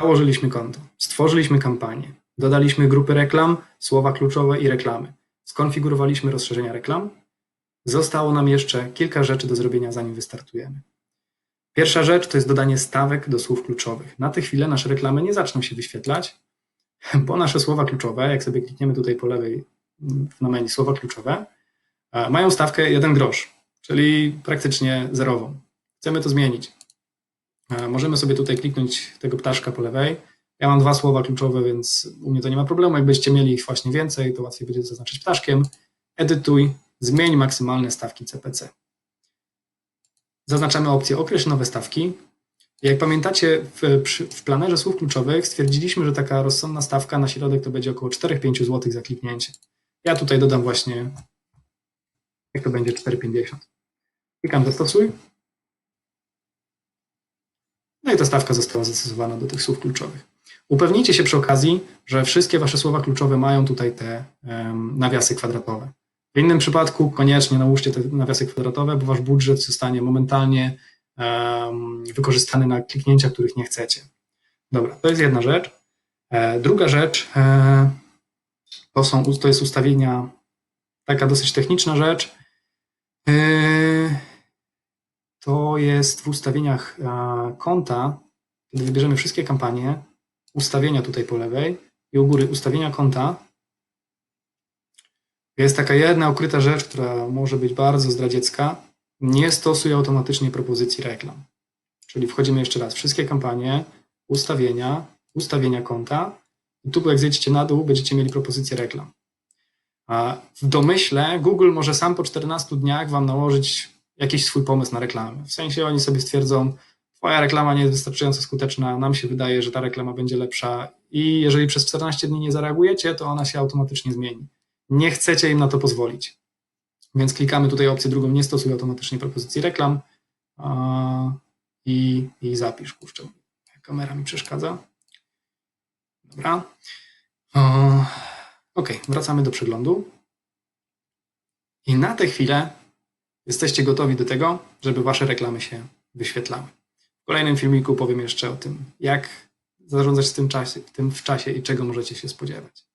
Założyliśmy konto, stworzyliśmy kampanię, dodaliśmy grupy reklam, słowa kluczowe i reklamy, skonfigurowaliśmy rozszerzenia reklam. Zostało nam jeszcze kilka rzeczy do zrobienia, zanim wystartujemy. Pierwsza rzecz to jest dodanie stawek do słów kluczowych. Na tę chwilę nasze reklamy nie zaczną się wyświetlać, bo nasze słowa kluczowe, jak sobie klikniemy tutaj po lewej na menu słowa kluczowe, e, mają stawkę 1 grosz, czyli praktycznie zerową. Chcemy to zmienić. E, Możemy sobie tutaj kliknąć tego ptaszka po lewej. Ja mam dwa słowa kluczowe, więc u mnie to nie ma problemu. Jakbyście mieli ich właśnie więcej, to łatwiej będzie zaznaczyć ptaszkiem. Edytuj, zmień maksymalne stawki CPC. Zaznaczamy opcję określ nowe stawki. Jak pamiętacie, w, w planerze słów kluczowych stwierdziliśmy, że taka rozsądna stawka na środek to będzie około 4-5 zł za kliknięcie. Ja tutaj dodam właśnie, jak to będzie 4,50. Klikam zastosuj. No i ta stawka została zastosowana do tych słów kluczowych. Upewnijcie się przy okazji, że wszystkie wasze słowa kluczowe mają tutaj te um, nawiasy kwadratowe. W innym przypadku koniecznie nałóżcie te nawiasy kwadratowe, bo wasz budżet zostanie momentalnie um, wykorzystany na kliknięcia, których nie chcecie. Dobra, to jest jedna rzecz. E, druga rzecz e, to, są, to jest ustawienia, taka dosyć techniczna rzecz. E, to jest w ustawieniach e, konta, kiedy wybierzemy wszystkie kampanie, ustawienia tutaj po lewej i u góry ustawienia konta, jest taka jedna ukryta rzecz, która może być bardzo zdradziecka. Nie stosuj automatycznie propozycji reklam. Czyli wchodzimy jeszcze raz, wszystkie kampanie, ustawienia, ustawienia konta i tu jak zejdziecie na dół, będziecie mieli propozycję reklam. W domyśle Google może sam po 14 dniach Wam nałożyć jakiś swój pomysł na reklamę. W sensie oni sobie stwierdzą, Twoja reklama nie jest wystarczająco skuteczna, nam się wydaje, że ta reklama będzie lepsza i jeżeli przez 14 dni nie zareagujecie, to ona się automatycznie zmieni. Nie chcecie im na to pozwolić. Więc klikamy tutaj opcję drugą, nie stosuj automatycznie propozycji reklam i, i zapisz. Kurczę, kamera mi przeszkadza. Dobra. Ok, wracamy do przeglądu. I na tę chwilę jesteście gotowi do tego, żeby wasze reklamy się wyświetlały. W kolejnym filmiku powiem jeszcze o tym, jak zarządzać tym czasie, tym w czasie i czego możecie się spodziewać.